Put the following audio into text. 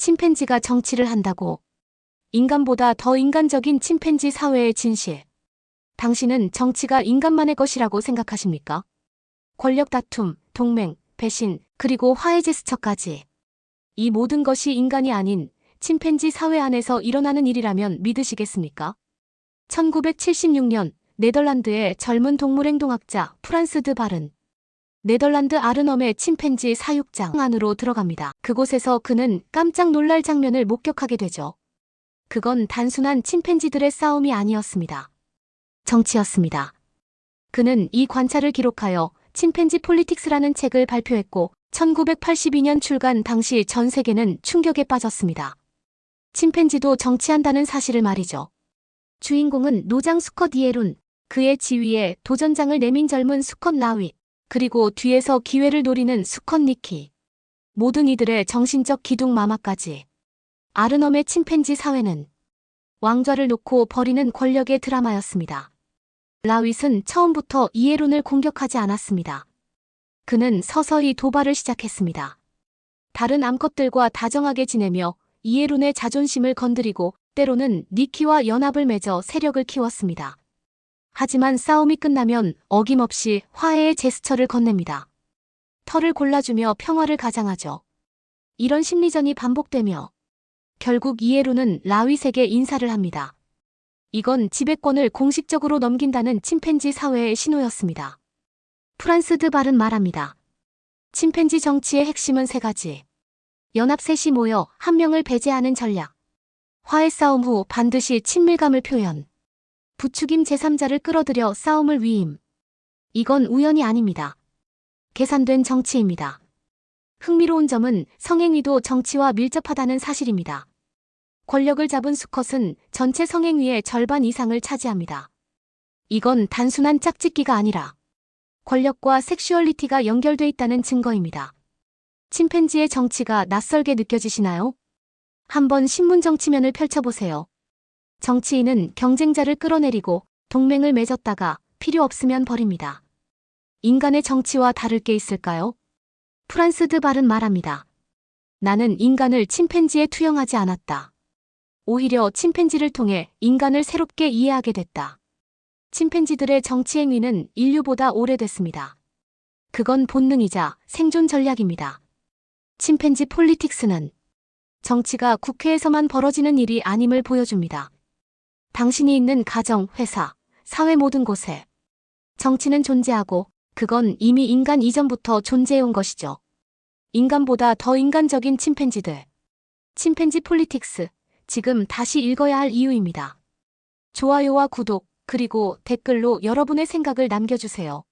침팬지가 정치를 한다고. 인간보다 더 인간적인 침팬지 사회의 진실. 당신은 정치가 인간만의 것이라고 생각하십니까? 권력 다툼, 동맹, 배신, 그리고 화해 제스처까지. 이 모든 것이 인간이 아닌 침팬지 사회 안에서 일어나는 일이라면 믿으시겠습니까? 1976년 네덜란드의 젊은 동물행동학자 프란스 드 바른 네덜란드 아르넘의 침팬지 사육장 안으로 들어갑니다. 그곳에서 그는 깜짝 놀랄 장면을 목격하게 되죠. 그건 단순한 침팬지들의 싸움이 아니었습니다. 정치였습니다. 그는 이 관찰을 기록하여 침팬지 폴리틱스라는 책을 발표했고 1982년 출간 당시 전 세계는 충격에 빠졌습니다. 침팬지도 정치한다는 사실을 말이죠. 주인공은 노장 수컷 이에룬, 그의 지위에 도전장을 내민 젊은 수컷 라윗, 그리고 뒤에서 기회를 노리는 수컷 니키. 모든 이들의 정신적 기둥 마마까지. 아르넘의 침팬지 사회는 왕좌를 놓고 벌이는 권력의 드라마였습니다. 라윗은 처음부터 이에룬을 공격하지 않았습니다. 그는 서서히 도발을 시작했습니다. 다른 암컷들과 다정하게 지내며 이에룬의 자존심을 건드리고 때로는 니키와 연합을 맺어 세력을 키웠습니다. 하지만 싸움이 끝나면 어김없이 화해의 제스처를 건넵니다. 털을 골라주며 평화를 가장하죠. 이런 심리전이 반복되며 결국 이에루는 라윗에게 인사를 합니다. 이건 지배권을 공식적으로 넘긴다는 침팬지 사회의 신호였습니다. 프란스 드 발은 말합니다. 침팬지 정치의 핵심은 세 가지. 연합 셋이 모여 한 명을 배제하는 전략. 화해 싸움 후 반드시 친밀감을 표현. 부추김 제3자를 끌어들여 싸움을 위임. 이건 우연이 아닙니다. 계산된 정치입니다. 흥미로운 점은 성행위도 정치와 밀접하다는 사실입니다. 권력을 잡은 수컷은 전체 성행위의 절반 이상을 차지합니다. 이건 단순한 짝짓기가 아니라 권력과 섹슈얼리티가 연결돼 있다는 증거입니다. 침팬지의 정치가 낯설게 느껴지시나요? 한번 신문 정치면을 펼쳐보세요. 정치인은 경쟁자를 끌어내리고 동맹을 맺었다가 필요 없으면 버립니다. 인간의 정치와 다를 게 있을까요? 프란스 드 발은 말합니다. 나는 인간을 침팬지에 투영하지 않았다. 오히려 침팬지를 통해 인간을 새롭게 이해하게 됐다. 침팬지들의 정치 행위는 인류보다 오래됐습니다. 그건 본능이자 생존 전략입니다. 침팬지 폴리틱스는 정치가 국회에서만 벌어지는 일이 아님을 보여줍니다. 당신이 있는 가정, 회사, 사회 모든 곳에 정치는 존재하고 그건 이미 인간 이전부터 존재해온 것이죠. 인간보다 더 인간적인 침팬지들. 침팬지 폴리틱스. 지금 다시 읽어야 할 이유입니다. 좋아요와 구독, 그리고 댓글로 여러분의 생각을 남겨주세요.